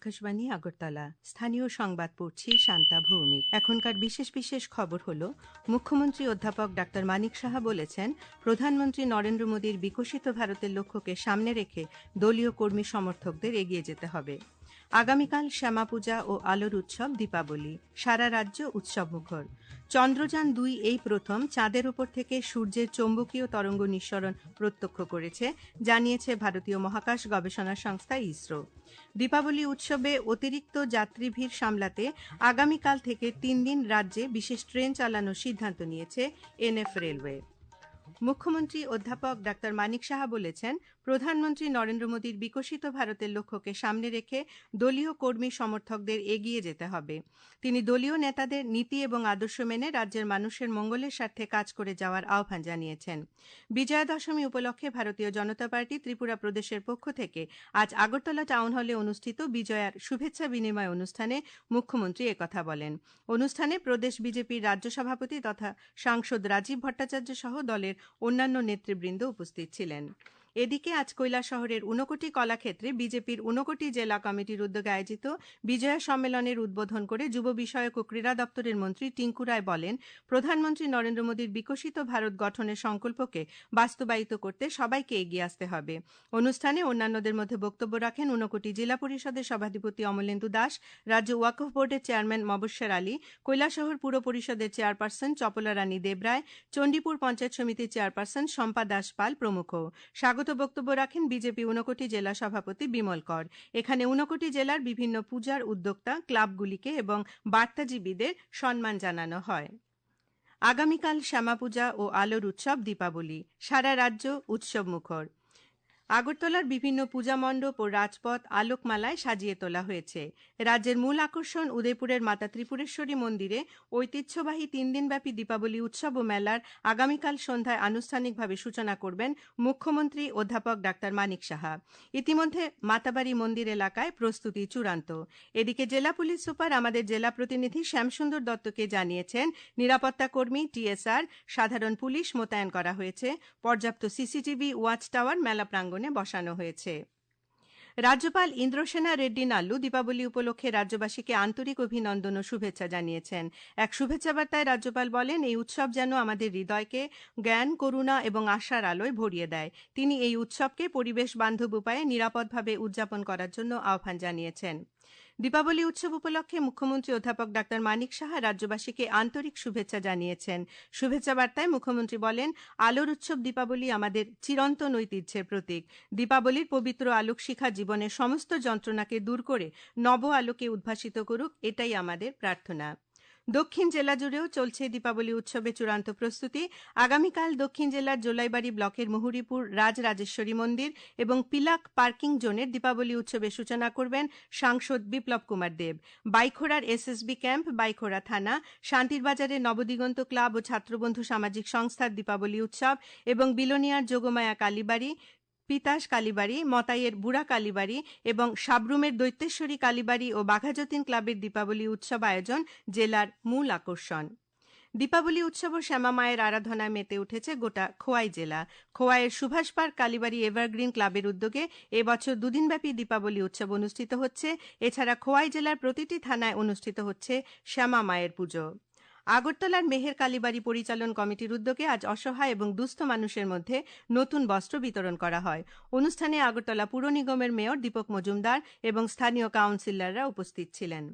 আকাশবাণী, আগরতলা। স্থানীয় সংবাদ পড়ছি শান্তা ভৌমিক। এখনকার বিশেষ বিশেষ খবর হল, মুখ্যমন্ত্রী অধ্যাপক ডাক্তার মানিক সাহা বলেছেন, প্রধানমন্ত্রী নরেন্দ্র মোদীর বিকশিত ভারতের লক্ষ্যকে সামনে রেখে দলীয় কর্মী সমর্থকদের এগিয়ে যেতে হবে। আগামীকাল শ্যামাপূজা ও আলোর উৎসব দীপাবলি, সারা রাজ্য উৎসব মুখর চন্দ্রযান দুই এই প্রথম চাঁদের উপর থেকে সূর্যের চৌম্বকীয় তরঙ্গ নিঃসরণ প্রত্যক্ষ করেছে, জানিয়েছে ভারতীয় মহাকাশ গবেষণা সংস্থা ইসরো। দীপাবলি উৎসবে অতিরিক্ত যাত্রী ভিড় সামলাতে আগামীকাল থেকে তিন দিন রাজ্যে বিশেষ ট্রেন চালানোর সিদ্ধান্ত নিয়েছে এনএফ রেলওয়ে। মুখ্যমন্ত্রী অধ্যাপক ডাক্তার মানিক সাহা বলেছেন, প্রধানমন্ত্রী নরেন্দ্র মোদীর বিকশিত ভারতের লক্ষ্যকে সামনে রেখে দলীয় কর্মী সমর্থকদের এগিয়ে যেতে হবে। তিনি দলীয় নেতাদের নীতি এবং আদর্শ মেনে রাজ্যের মানুষের মঙ্গলের স্বার্থে কাজ করে যাওয়ার আহ্বান জানিয়েছেন। বিজয়া দশমী উপলক্ষে ভারতীয় জনতা পার্টি ত্রিপুরা প্রদেশের পক্ষ থেকে আজ আগরতলা টাউন হলে অনুষ্ঠিত বিজয়ার শুভেচ্ছা বিনিময় অনুষ্ঠানে মুখ্যমন্ত্রী একথা বলেন। অনুষ্ঠানে প্রদেশ বিজেপির রাজ্য সভাপতি তথা সাংসদ রাজীব ভট্টাচার্য সহ দলের অন্যান্য নেতৃবৃন্দ উপস্থিত ছিলেন। এদিকে আজ শহরের ঊনকোটি কলাক্ষেত্রে বিজেপির ঊনকোটি জেলা কমিটির উদ্যোগে আয়োজিত বিজয়া সম্মেলনের উদ্বোধন করে যুব বিষয়ক ও ক্রীড়া দপ্তরের মন্ত্রী টিঙ্কু রায় বলেন, প্রধানমন্ত্রী নরেন্দ্র মোদীর বিকশিত ভারত গঠনের সংকল্পকে বাস্তবায়িত করতে সবাইকে এগিয়ে আসতে হবে। অনুষ্ঠানে অন্যান্যদের মধ্যে বক্তব্য রাখেন ঊনকোটি জেলা পরিষদের সভাধিপতি অমলেন্দু দাস, রাজ্য ওয়াকফ বোর্ডের চেয়ারম্যান মবস্বর আলী কৈলাসহর পুর পরিষদের চেয়ারপারসন চপলা রানী দেবরায়, চণ্ডীপুর পঞ্চায়েত সমিতির চেয়ারপারসন শম্পা দাস পাল প্রমুখ। স্বাগত বক্তব্য রাখেন বিজেপি উনকোটি জেলা সভাপতি বিমল কর। এখানে ঊনকোটি জেলার বিভিন্ন পূজার উদ্যোক্তা, ক্লাবগুলিকে এবং বার্তাজীবীদের সম্মান জানানো হয়। আগামীকাল শ্যামাপূজা ও আলোর উৎসব দীপাবলি। সারা রাজ্য উৎসব মুখর আগরতলার বিভিন্ন পূজা মণ্ডপ ও রাজপথ আলোকমালায় সাজিয়ে তোলা হয়েছে। রাজ্যের মূল আকর্ষণ উদয়পুরের মাতা ত্রিপুরেশ্বরী মন্দিরে ঐতিহ্যবাহী তিন দিনব্যাপী দীপাবলি উৎসব ও মেলার আগামীকাল সন্ধ্যায় আনুষ্ঠানিকভাবে সূচনা করবেন মুখ্যমন্ত্রী অধ্যাপক ডাক্তার মানিক সাহা। ইতিমধ্যে মাতাবাড়ি মন্দির এলাকায় প্রস্তুতি চূড়ান্ত। এদিকে জেলা পুলিশ সুপার আমাদের জেলা প্রতিনিধি শ্যামসুন্দর দত্তকে জানিয়েছেন, নিরাপত্তা কর্মী টিএসআর সাধারণ পুলিশ মোতায়েন করা হয়েছে। পর্যাপ্ত সিসিটিভি, ওয়াচ টাওয়ার, মেলা প্রাঙ্গণ ভবনে বসানো হয়েছে। রাজ্যপাল ইন্দ্রসেনা রেড্ডি নাল্লু দীপাবলি উপলক্ষে রাজ্যবাসীকে আন্তরিক অভিনন্দন ও শুভেচ্ছা জানিয়েছেন। এক শুভেচ্ছা বার্তায় রাজ্যপাল বলেন, এই উৎসব যেন আমাদের হৃদয়কে জ্ঞান, করুণা এবং আশার আলোয় ভরিয়ে দেয়। তিনি এই উৎসবকে পরিবেশ বান্ধব উপায়ে নিরাপদভাবে উদযাপন করার জন্য আহ্বান জানিয়েছেন। দীপাবলি উৎসব উপলক্ষে মুখ্যমন্ত্রী অধ্যাপক ডাক্তার মানিক সাহা রাজ্যবাসীকে আন্তরিক শুভেচ্ছা জানিয়েছেন। শুভেচ্ছা বার্তায় মুখ্যমন্ত্রী বলেন, আলোর উৎসব দীপাবলি আমাদের চিরন্তন ঐতিহ্যের প্রতীক। দীপাবলির পবিত্র আলোক শিখা জীবনের সমস্ত যন্ত্রণাকে দূর করে নব আলোকে উদ্ভাসিত করুক, এটাই আমাদের প্রার্থনা। দক্ষিণ জেলা জুড়েও চলছে দীপাবলি উৎসবে চূড়ান্ত প্রস্তুতি। আগামীকাল দক্ষিণ জেলার জোলাইবাড়ি ব্লকের মুহুরিপুর রাজরাজেশ্বরী মন্দির এবং পিলাক পার্কিং জোনের দীপাবলি উৎসবের সূচনা করবেন সাংসদ বিপ্লব কুমার দেব। বাইখোড়ার এসএসবি ক্যাম্প, বাইখোড়া থানা শান্তিরবাজারের নবদিগন্ত ক্লাব ও ছাত্রবন্ধু সামাজিক সংস্থার দীপাবলি উৎসব এবং বিলোনিয়ার যোগমায়া কালীবাড়ি পিতাস কালীবাড়ি, মতাইয়ের বুড়া কালীবাড়ি এবং সাবরুমের দৈত্যেশ্বরী কালীবাড়ি ও বাঘাযতীন ক্লাবের দীপাবলি উৎসব আয়োজন জেলার মূল আকর্ষণ। দীপাবলি উৎসব ও শ্যামা মায়ের আরাধনায় মেতে উঠেছে গোটা খোয়াই জেলা। খোয়াইয়ের সুভাষ পার্ক কালীবাড়ি এভারগ্রিন ক্লাবের উদ্যোগে এবছর দুদিনব্যাপী দীপাবলি উৎসব অনুষ্ঠিত হচ্ছে। এছাড়া খোয়াই জেলার প্রতিটি থানায় অনুষ্ঠিত হচ্ছে শ্যামা মায়ের পুজো। আগরতলার মেহের কালীবাড়ি পরিচালন কমিটির উদ্যোগে আজ অসহায় এবং দুস্থ মানুষের মধ্যে নতুন বস্ত্র বিতরণ করা হয়। অনুষ্ঠানে আগরতলা পুর নিগমের মেয়র দীপক মজুমদার এবং স্থানীয় কাউন্সিলররা উপস্থিত ছিলেন।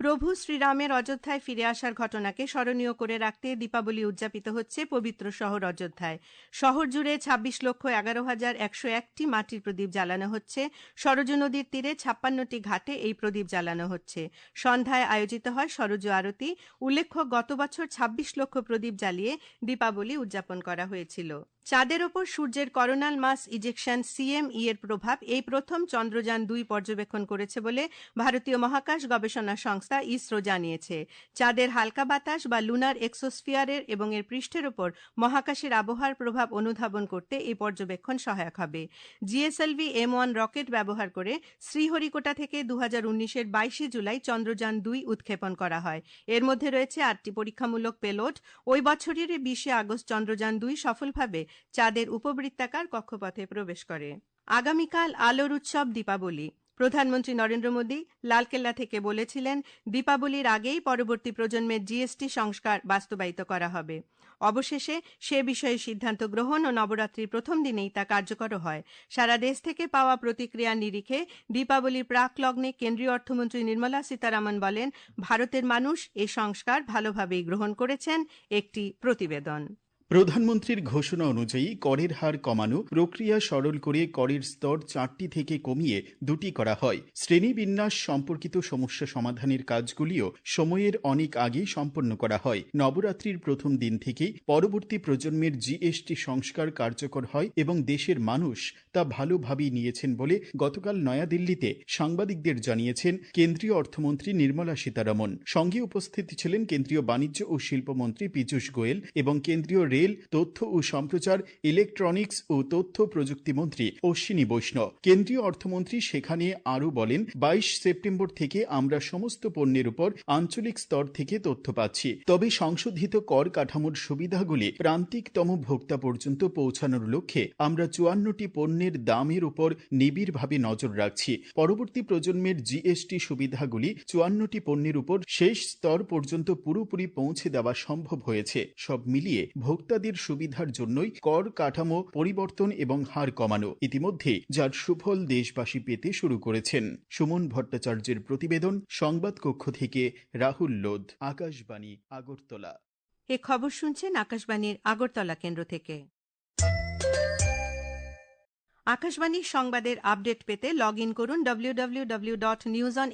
প্রভু শ্রীরামের অযোধ্যায় ফিরে আসার ঘটনাকে স্মরণীয় করে রাখতে দীপাবলি উদযাপিত হচ্ছে পবিত্র শহর অযোধ্যায়। শহর জুড়ে ছাব্বিশ লক্ষ এগারো হাজার একশো একটি মাটির প্রদীপ জ্বালানো হচ্ছে। সরজু নদীর তীরে ছাপ্পান্নটি ঘাটে এই প্রদীপ জ্বালানো হচ্ছে। সন্ধ্যায় আয়োজিত হয় সরজু আরতি। উল্লেখ্য, গত বছর ছাব্বিশ লক্ষ প্রদীপ জ্বালিয়ে দীপাবলি উদযাপন করা হয়েছিল। চাঁদের ওপর সূর্যের করোনাল মাস ইজেকশন সিএমই এর প্রভাব, এই প্রথম চন্দ্রযান দুই পর্যবেক্ষণ করেছে বলে ভারতীয় মহাকাশ গবেষণা সংস্থা ইসরো জানিয়েছে। চাঁদের হালকা বাতাস বা লুনার এক্সোস্ফিয়ারের এবং এর পৃষ্ঠের ওপর মহাকাশের আবহাওয়ার প্রভাব অনুধাবন করতে এই পর্যবেক্ষণ সহায়ক হবে। জিএসএলভি এম ওয়ান রকেট ব্যবহার করে শ্রীহরিকোটা থেকে দু হাজার উনিশের বাইশে জুলাই চন্দ্রযান দুই উৎক্ষেপণ করা হয়। এর মধ্যে রয়েছে আটটি পরীক্ষামূলক পেলোড। ওই বছরের বিশে আগস্ট চন্দ্রযান দুই সফলভাবে চাঁদের উপবৃত্তাকার কক্ষপথে প্রবেশ করে। আগামীকাল আলোর উৎসব দীপাবলি। প্রধানমন্ত্রী নরেন্দ্র মোদী লালকেল্লা থেকে বলেছিলেন, দীপাবলির আগেই পরবর্তী প্রজন্মের জিএসটি সংস্কার বাস্তবায়িত করা হবে। অবশেষে সে বিষয়ে সিদ্ধান্ত গ্রহণ ও নবরাত্রির প্রথম দিনেই তা কার্যকর হয়। সারা দেশ থেকে পাওয়া প্রতিক্রিয়া নিরিখে দীপাবলির প্রাক লগ্নে কেন্দ্রীয় অর্থমন্ত্রী নির্মলা সীতারামন বলেন, ভারতের মানুষ এই সংস্কার ভালোভাবেই গ্রহণ করেছেন একটি প্রতিবেদন। প্রধানমন্ত্রীর ঘোষণা অনুযায়ী করের হার কমানো, প্রক্রিয়া সরল করে করের স্তর চারটি থেকে কমিয়ে দুটি করা হয়। শ্রেণীবিন্যাস সম্পর্কিত সমস্যা সমাধানের কাজগুলিও সময়ের অনেক আগেই সম্পন্ন করা হয়। নবরাত্রির প্রথম দিন থেকেই পরবর্তী প্রজন্মের জিএসটি সংস্কার কার্যকর হয় এবং দেশের মানুষ তা ভালোভাবেই নিয়েছেন বলে গতকাল নয়াদিল্লিতে সাংবাদিকদের জানিয়েছেন কেন্দ্রীয় অর্থমন্ত্রী নির্মলা সীতারমন। সঙ্গে উপস্থিত ছিলেন কেন্দ্রীয় বাণিজ্য ও শিল্পমন্ত্রী পীযূষ গোয়েল এবং কেন্দ্রীয় রেল, তথ্য ও সম্প্রচার, ইলেকট্রনিক্স ও তথ্য প্রযুক্তি মন্ত্রী অশ্বিনী বৈষ্ণব। কেন্দ্রীয় অর্থমন্ত্রী সেখানে আরও বলেন, বাইশ সেপ্টেম্বর থেকে আমরা সমস্ত পণ্যের উপর আঞ্চলিক স্তর থেকে তথ্য পাচ্ছি। তবে সংশোধিত কর কাঠামোর সুবিধাগুলি প্রান্তিকতম ভোক্তা পর্যন্ত পৌঁছানোর লক্ষ্যে আমরা চুয়ান্নটি পণ্যের দামের উপর নিবিড়ভাবে নজর রাখছি। পরবর্তী প্রজন্মের জিএসটি সুবিধাগুলি চুয়ান্নটি পণ্যের উপর শেষ স্তর পর্যন্ত পুরোপুরি পৌঁছে দেওয়া সম্ভব হয়েছে। সব মিলিয়ে ভোক্তাদের সুবিধার জন্যই কর, কাঠামো, পরিবর্তন এবং হার কমানো ইতিমধ্যে, যার সুফল দেশবাসী পেতে শুরু করেছেন। সুমন ভট্টাচার্যের প্রতিবেদন, সংবাদ কক্ষ থেকে রাহুল লোধ, আকাশবাণী, আগরতলা। এ খবর শুনছেন আকাশবাণীর আগরতলা কেন্দ্র থেকে। আকাশবাণীর সংবাদের আপডেট পেতে লগ ইন করুন WWW dot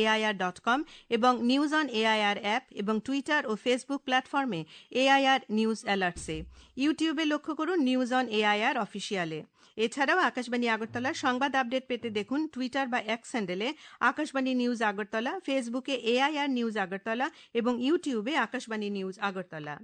AIR dot com এবং নিউজ অন এআইআর অ্যাপ এবং টুইটার ও ফেসবুক প্ল্যাটফর্মে এআইআর নিউজ অ্যালার্টসে ইউটিউবে লক্ষ্য করুন নিউজ অন এআইআর অফিসিয়ালে এছাড়াও আকাশবাণী আগরতলার সংবাদ আপডেট পেতে দেখুন টুইটার বা এক্স হ্যান্ডেলে আকাশবাণী নিউজ আগরতলা ফেসবুকে এআইআর নিউজ আগরতলা এবং ইউটিউবে আকাশবাণী নিউজ আগরতলা।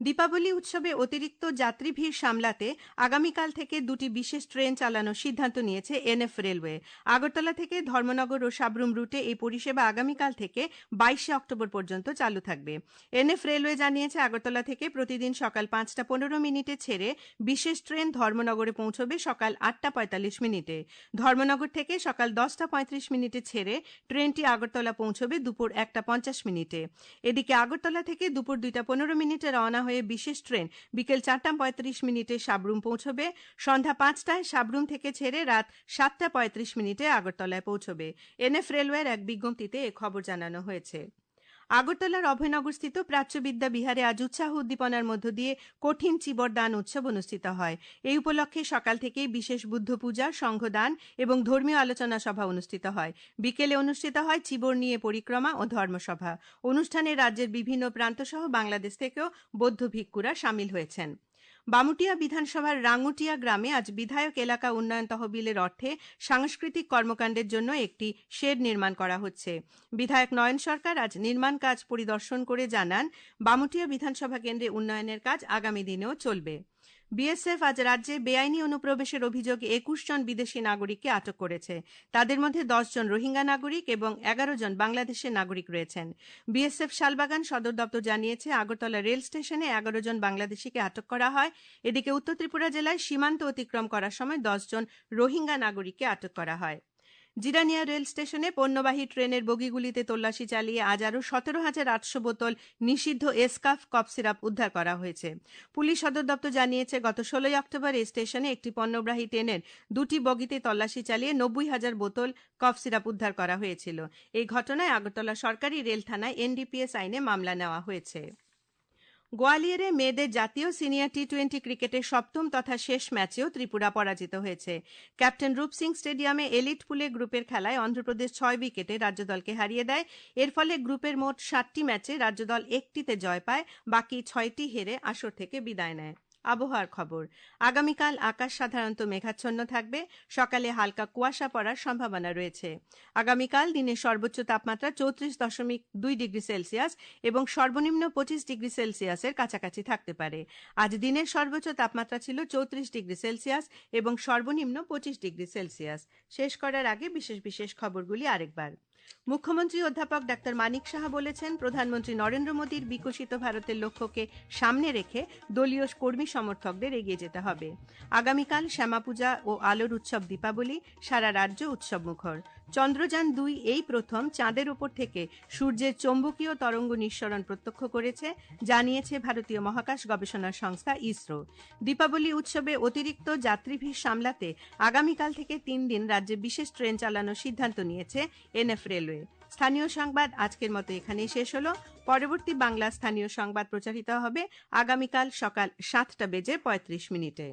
দীপাবলি উৎসবে অতিরিক্ত যাত্রী ভিড় সামলাতে আগামীকাল থেকে দুটি বিশেষ ট্রেন চালানোর সিদ্ধান্ত নিয়েছে এনএফ রেলওয়ে। আগরতলা থেকে ধর্মনগর ও সাবরুম রুটে এই পরিষেবা আগামীকাল থেকে বাইশে অক্টোবর পর্যন্ত চালু থাকবে। এনএফ রেলওয়ে জানিয়েছে, আগরতলা থেকে প্রতিদিন সকাল পাঁচটা পনেরো মিনিটে ছেড়ে বিশেষ ট্রেন ধর্মনগরে পৌঁছবে সকাল আটটা পঁয়তাল্লিশ মিনিটে। ধর্মনগর থেকে সকাল দশটা পঁয়ত্রিশ মিনিটে ছেড়ে ট্রেনটি আগরতলা পৌঁছবে দুপুর একটা পঞ্চাশ মিনিটে। এদিকে আগরতলা থেকে দুপুর দুইটা পনেরো মিনিটে রওনা হয়ে বিশেষ ট্রেন বিকেল চারটা পঁয়ত্রিশ মিনিটে সাবরুম পৌঁছবে। সন্ধ্যা পাঁচটায় সাবরুম থেকে ছেড়ে রাত সাতটা পঁয়ত্রিশ মিনিটে আগরতলায় পৌঁছবে। এনএফ রেলওয়ের এক বিজ্ঞপ্তিতে এ খবর জানানো হয়েছে। আগরতলার অভয়নগরস্থিত প্রাচ্যবিদ্যা বিহারে আজ উৎসাহ উদ্দীপনার মধ্য দিয়ে কঠিন চিবর দান উৎসব অনুষ্ঠিত হয়। এই উপলক্ষে সকাল থেকে বিশেষ বুদ্ধ পূজা, সংঘদান এবং ধর্মীয় আলোচনা সভা অনুষ্ঠিত হয়। বিকেলে অনুষ্ঠিত হয় চিবর নিয়ে পরিক্রমা ও ধর্মসভা। অনুষ্ঠানে রাজ্যের বিভিন্ন প্রান্তসহ বাংলাদেশ থেকেও বৌদ্ধ ভিক্ষুরা সামিল হয়েছেন। বামুটিয়া বিধানসভার রাঙ্গুটিয়া গ্রামে আজ বিধায়ক এলাকা উন্নয়ন তহবিলের অর্থে সাংস্কৃতিক কর্মকাণ্ডের জন্য একটি শেড নির্মাণ করা হচ্ছে। বিধায়ক নয়ন সরকার আজ নির্মাণ কাজ পরিদর্শন করে জানান, বামুটিয়া বিধানসভা কেন্দ্রে উন্নয়নের কাজ আগামী দিনেও চলবে। বিএসএফ আজ রাজ্যে বেআইনি অনুপ্রবেশের অভিযোগে একুশ জন বিদেশি নাগরিককে আটক করেছে। তাদের মধ্যে দশ জন রোহিঙ্গা নাগরিক এবং এগারো জন বাংলাদেশের নাগরিক রয়েছেন। বিএসএফ শালবাগান সদর দপ্তর জানিয়েছে, আগরতলা রেল স্টেশনে এগারো জন বাংলাদেশিকে আটক করা হয়। এদিকে উত্তর ত্রিপুরা জেলায় সীমান্ত অতিক্রম করার সময় দশ জন রোহিঙ্গা নাগরিককে আটক করা হয়। জিরানিয়া রেল স্টেশনে পণ্যবাহী ট্রেনের বগিগুলিতে তল্লাশি চালিয়ে আজ আরও সতেরো হাজার আটশো বোতল নিষিদ্ধ এসকাফ কফ সিরাপ উদ্ধার করা হয়েছে। পুলিশ সদর দপ্তর জানিয়েছে, গত ষোলোই অক্টোবর এই স্টেশনে একটি পণ্যবাহী ট্রেনের দুটি বগিতে তল্লাশি চালিয়ে নব্বই হাজার বোতল কফ সিরাপ উদ্ধার করা হয়েছিল। এই ঘটনায় আগরতলা সরকারি রেল থানায় এনডিপিএস আইনে মামলা নেওয়া হয়েছে। গোয়ালিয়রে মেয়েদের জাতীয় সিনিয়র টি টোয়েন্টি ক্রিকেটের সপ্তম তথা শেষ ম্যাচেও ত্রিপুরা পরাজিত হয়েছে। ক্যাপ্টেন রূপ সিং স্টেডিয়ামে এলিট পুলে গ্রুপের খেলায় অন্ধ্রপ্রদেশ ছয় উইকেটে রাজ্যদলকে হারিয়ে দেয়। এর ফলে গ্রুপের মোট সাতটি ম্যাচে রাজ্যদল একটিতে জয় পায়, বাকি ছয়টি হেরে আসর থেকে বিদায় নেয়। আবহাওয়ার খবর। আগামীকাল আকাশ সাধারণত মেঘাচ্ছন্ন থাকবে, সকালে হালকা কুয়াশা পড়ার সম্ভাবনা রয়েছে। আগামীকাল দিনের সর্বোচ্চ তাপমাত্রা চৌত্রিশ দশমিক দুই ডিগ্রি সেলসিয়াস এবং সর্বনিম্ন পঁচিশ ডিগ্রি সেলসিয়াসের কাছাকাছি থাকতে পারে। আজ দিনের সর্বোচ্চ তাপমাত্রা ছিল চৌত্রিশ ডিগ্রি সেলসিয়াস এবং সর্বনিম্ন পঁচিশ ডিগ্রি সেলসিয়াস। শেষ করার আগে বিশেষ বিশেষ খবরগুলি আরেকবার। মুখ্যমন্ত্রী অধ্যাপক ডাক্তার মানিক সাহা বলেছেন, প্রধানমন্ত্রী নরেন্দ্র মোদীর বিকশিত ভারতের লক্ষ্যকে সামনে রেখে দলীয় কর্মী সমর্থকদের এগিয়ে যেতে হবে। আগামীকাল শ্যামাপূজা ও আলোর উৎসব দীপাবলি, সারা রাজ্য উৎসব মুখর চন্দ্রযান দুই এই প্রথম চাঁদের উপর থেকে সূর্যের চৌম্বকীয় তরঙ্গ নিঃসরণ প্রত্যক্ষ করেছে, জানিয়েছে ভারতীয় মহাকাশ গবেষণা সংস্থা ইসরো। দীপাবলি উৎসবে অতিরিক্ত যাত্রী ভিড় সামলাতে আগামীকাল থেকে তিন দিন রাজ্যে বিশেষ ট্রেন চালানোর সিদ্ধান্ত নিয়েছে এনএফ রেলওয়ে। স্থানীয় সংবাদ আজকের মতো এখানেই শেষ হলো। পরবর্তী বাংলা স্থানীয় সংবাদ প্রচারিত হবে আগামীকাল সকাল সাতটা বেজে পঁয়ত্রিশ মিনিটে।